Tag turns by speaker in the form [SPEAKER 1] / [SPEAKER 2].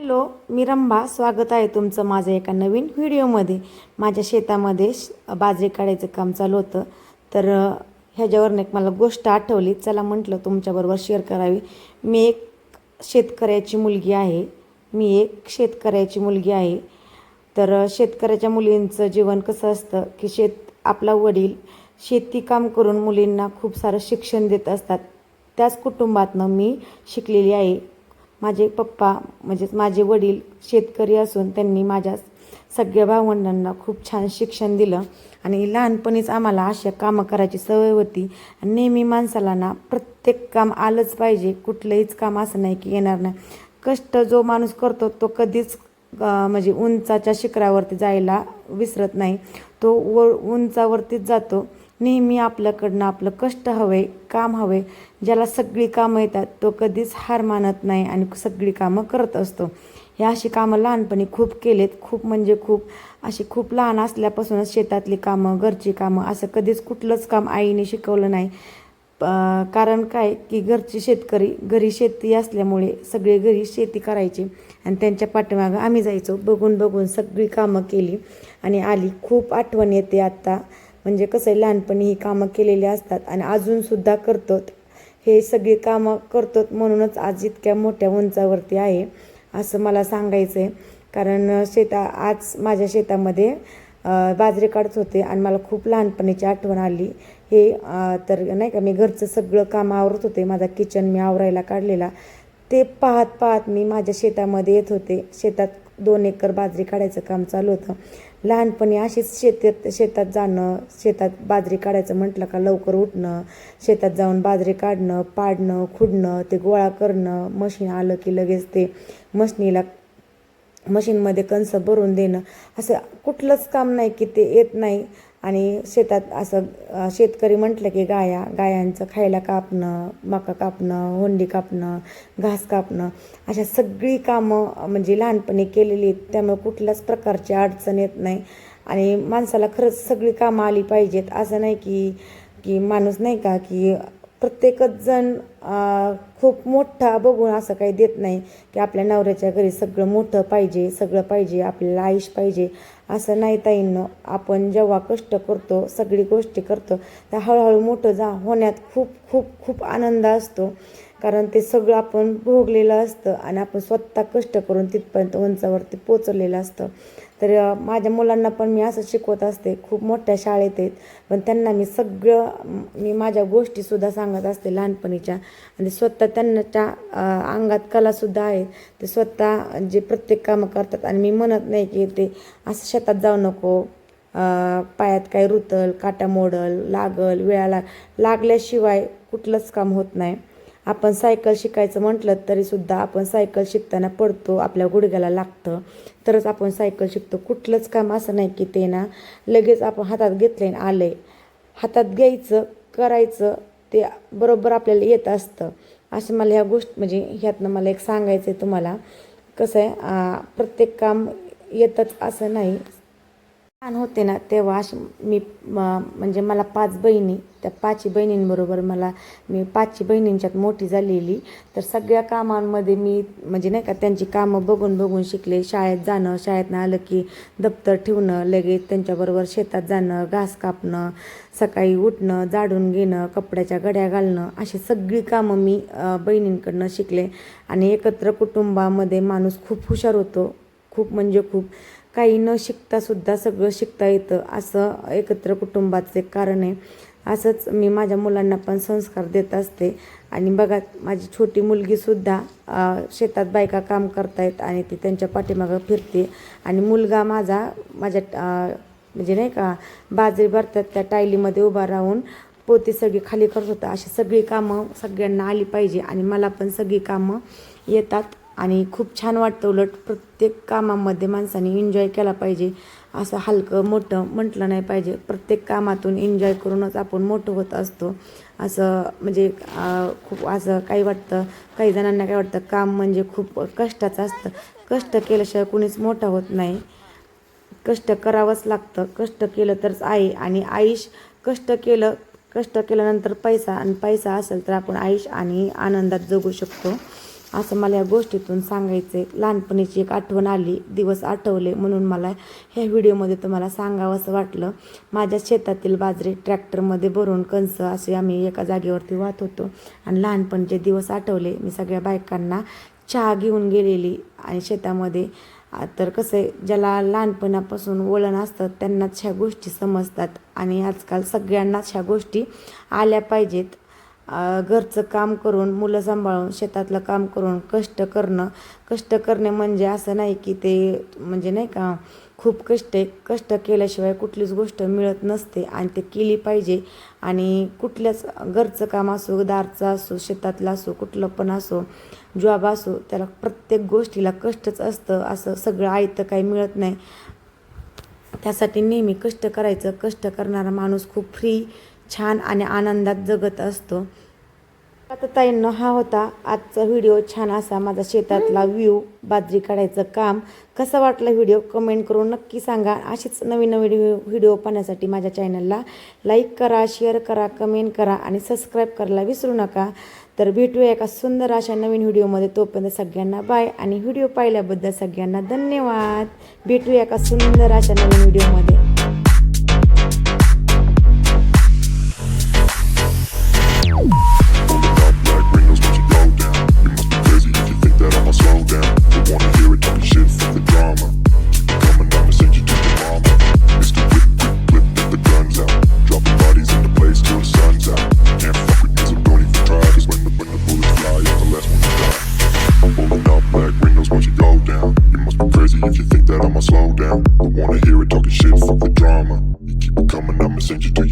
[SPEAKER 1] Hello मी रंभा स्वागत आहे तुमचं माझ्या एका नवीन व्हिडिओमध्ये. माझ्या शेतामध्ये श- बाजरी काढायचं काम चालू होतं. तर ह्याच्यावरनं एक मला गोष्ट आठवली. चला म्हटलं तुमच्याबरोबर शेअर करावी. मी एक शेतकऱ्याची मुलगी आहे. मी एक शेतकऱ्याची मुलगी आहे. तर शेतकऱ्याच्या मुलींचं जीवन कसं असतं की शेत आपला वडील शेती काम करून मुलींना खूप सारं शिक्षण देत असतात. त्याच कुटुंबातनं मी शिकलेली आहे. माझे पप्पा म्हणजेच माझे वडील शेतकरी असून त्यांनी माझ्या सगळ्या भावंडांना खूप छान शिक्षण दिलं. आणि लहानपणीच आम्हाला अशा कामं करायची सवय होती. नेहमी माणसाला ना प्रत्येक काम आलंच पाहिजे. कुठलंहीच काम असं नाही की येणार नाही. कष्ट जो माणूस करतो तो कधीच म्हणजे उंचाच्या शिखरावरती जायला विसरत नाही. तो व उंचावरतीच जातो. नेहमी आपल्याकडनं आपलं कष्ट हवे काम हवे ज्याला सगळी कामं येतात तो कधीच हार मानत नाही आणि सगळी कामं करत असतो. हे अशी कामं लहानपणी खूप केलेत. खूप म्हणजे खूप अशी खूप लहान असल्यापासूनच शेतातली कामं घरची कामं असं कधीच कुठलंच काम आईने शिकवलं नाही. प- कारण काय की घरची शेतकरी घरी शेती असल्यामुळे सगळे घरी शेती करायची आणि त्यांच्या पाठीमागं आम्ही जायचो. बघून बघून सगळी कामं केली आणि आली. खूप आठवण येते आत्ता म्हणजे कसं आहे लहानपणी ही कामं केलेली असतात आणि अजूनसुद्धा करतो हे सगळी कामं करतो म्हणूनच आज इतक्या मोठ्या उंचावरती आहे असं मला सांगायचं आहे कारण शेता आज माझ्या शेतामध्ये बाजरे बाजरी काढत होते आणि मला खूप लहानपणीची आठवण आली. हे तर नाही का मी घरचं सगळं काम आवरत होते. माझा किचन मी आवरायला काढलेला. ते पाहत पाहत मी माझ्या शेतामध्ये येत होते. शेतात दोन एकर बाजरी काढायचं काम चालू होतं. लहानपणी अशीच शेतात शेतात जाणं शेतात बाजरी काढायचं म्हटलं का लवकर उठणं शेतात जाऊन बाजरी काढणं पाडणं खुडणं ते गोळा करणं मशीन आलं की लगेच ते मशनीला मशीनमध्ये कणसं भरून देणं. असं कुठलंच काम नाही की ते येत नाही. आणि शेतात असं शेतकरी म्हटलं की गाया गायांचं खायला कापणं मका कापणं होंडी कापणं घास कापणं अशा सगळी कामं म्हणजे लहानपणी केलेली आहेत. त्यामुळे कुठल्याच प्रकारची अडचण येत नाही. आणि माणसाला खरंच सगळी कामं आली पाहिजेत. असं नाही की की माणूस नाही का की प्रत्येकच जण खूप मोठा बघून असं काही देत नाही की आपल्या नवऱ्याच्या घरी सगळं मोठं पाहिजे सगळं पाहिजे आपल्याला आयुष पाहिजे. असं नाही ताईंनो आपण जेव्हा कष्ट करतो सगळी गोष्टी करतो त्या हळूहळू मोठं जा होण्यात खूप खूप खूप आनंद असतो. कारण ते सगळं आपण भोगलेलं असतं आणि आपण स्वतः कष्ट करून तिथपर्यंत उंचावरती पोचवलेलं असतं. तर माझ्या मुलांना पण मी असं शिकवत असते खूप मोठ्या शाळेत आहेत पण त्यांना मी सगळं मी माझ्या गोष्टीसुद्धा सांगत असते लहानपणीच्या. आणि स्वतः त्यांच्या अंगात कलासुद्धा आहे ते स्वतः जे प्रत्येक कामं करतात आणि मी म्हणत नाही की ते असं शेतात जाऊ नको. पायात काय रुतल काटा मोडल लागल वेळाला लागल्याशिवाय कुठलंच काम होत नाही. आपण सायकल शिकायचं म्हटलं तरीसुद्धा आपण सायकल शिकताना पडतो आपल्या गुडघ्याला लागतं. तरच आपण सायकल शिकतो. कुठलंच काम असं नाही की ते ना लगेच आपण हातात घेतले आणि आहे हातात घ्यायचं करायचं ते बरोबर आपल्याला येत असतं. असं मला ह्या गोष्ट म्हणजे ह्यातनं मला एक सांगायचं आहे तुम्हाला. कसं आहे प्रत्येक काम येतच असं नाही. लहान होते ना तेव्हा अशी मी म्हणजे मला पाच बहिणी त्या पाचही बहिणींबरोबर मला मी पाचही बहिणींच्यात मोठी झालेली. तर सगळ्या कामांमध्ये मी म्हणजे नाही का त्यांची कामं बघून बघून शिकले. शाळेत जाणं शाळेतनं आलं की दप्तर ठेवणं लगेच त्यांच्याबरोबर शेतात जाणं घास कापणं सकाळी उठणं जाडून घेणं कपड्याच्या गड्या घालणं अशी सगळी कामं मी बहिणींकडनं शिकले. आणि एकत्र कुटुंबामध्ये माणूस खूप हुशार होतो. खूप म्हणजे खूप काही न शिकता सुद्धा सगळं शिकता येतं. असं एकत्र कुटुंबाचं एक कारण आहे. असंच मी माझ्या मुलांना पण संस्कार देत असते. आणि बघा माझी छोटी मुलगीसुद्धा शेतात बायका काम करतायत आणि ती त्यांच्या पाठीमागं फिरते. आणि मुलगा माझा माझ्या म्हणजे नाही का बाजरी भरतात त्या टायलीमध्ये उभा राहून पोती सगळी खाली करत होता. अशी सगळी कामं सगळ्यांना आली पाहिजे आणि मला पण सगळी कामं येतात. आणि खूप छान वाटतं उलट प्रत्येक कामामध्ये माणसाने एन्जॉय केला पाहिजे. असं हलकं मोठं म्हटलं नाही पाहिजे. प्रत्येक कामातून एन्जॉय करूनच आपण मोठं होत असतो. असं म्हणजे खूप असं काही वाटतं काही जणांना काय वाटतं काम म्हणजे खूप कष्टाचं असतं. कष्ट केल्याशिवाय कुणीच मोठा होत नाही. कष्ट करावंच लागतं. कष्ट केलं तरच आई आणि आयुष कष्ट केलं कष्ट केल्यानंतर पैसा आणि पैसा असेल तर आपण आयुष आणि आनंदात जगू शकतो. असं मला या गोष्टीतून सांगायचं आहे लहानपणीची एक आठवण आली दिवस आठवले म्हणून मला ह्या व्हिडिओमध्ये तुम्हाला सांगावं असं वाटलं. माझ्या शेतातील बाजरी ट्रॅक्टरमध्ये भरून कंस असे आम्ही एका जागेवरती वाहत होतो. आणि लहानपणीचे दिवस आठवले मी सगळ्या बायकांना चहा घेऊन गेलेली आणि शेतामध्ये तर कसं आहे ज्याला लहानपणापासून वळण असतं त्यांनाच ह्या गोष्टी समजतात. आणि आजकाल सगळ्यांनाच ह्या गोष्टी आल्या पाहिजेत. घरचं काम करून मुलं सांभाळून शेतातलं काम करून कष्ट करणं. कष्ट करणे म्हणजे असं नाही की ते म्हणजे नाही का खूप कष्ट आहे. कष्ट केल्याशिवाय कुठलीच गोष्ट मिळत नसते आणि ते केली पाहिजे. आणि कुठल्याच घरचं काम असो दारचं असो शेतातलं असो कुठलं पण असो जॉब असो त्याला प्रत्येक गोष्टीला कष्टच असतं. असं सगळं आयतं काही मिळत नाही. त्यासाठी नेहमी कष्ट करायचं. कष्ट करणारा माणूस खूप फ्री छान आणि आनंदात जगत असतो. आता ताईंनो हा होता आजचा व्हिडिओ. छान असा माझा शेतातला व्ह्यू बाजरी काढायचं काम. कसा वाटला व्हिडिओ? कमेंट करून नक्की सांगा. अशीच नवीन नवीन व्हिडिओ व्हिडिओ पाहण्यासाठी माझ्या चॅनलला लाईक करा शेअर करा कमेंट करा आणि सबस्क्राईब करायला विसरू नका. तर भेटूया एका सुंदर अशा नवीन व्हिडिओमध्ये तोपर्यंत सगळ्यांना बाय आणि व्हिडिओ पाहिल्याबद्दल सगळ्यांना धन्यवाद. भेटूया एका सुंदर अशा नवीन व्हिडिओमध्ये sente de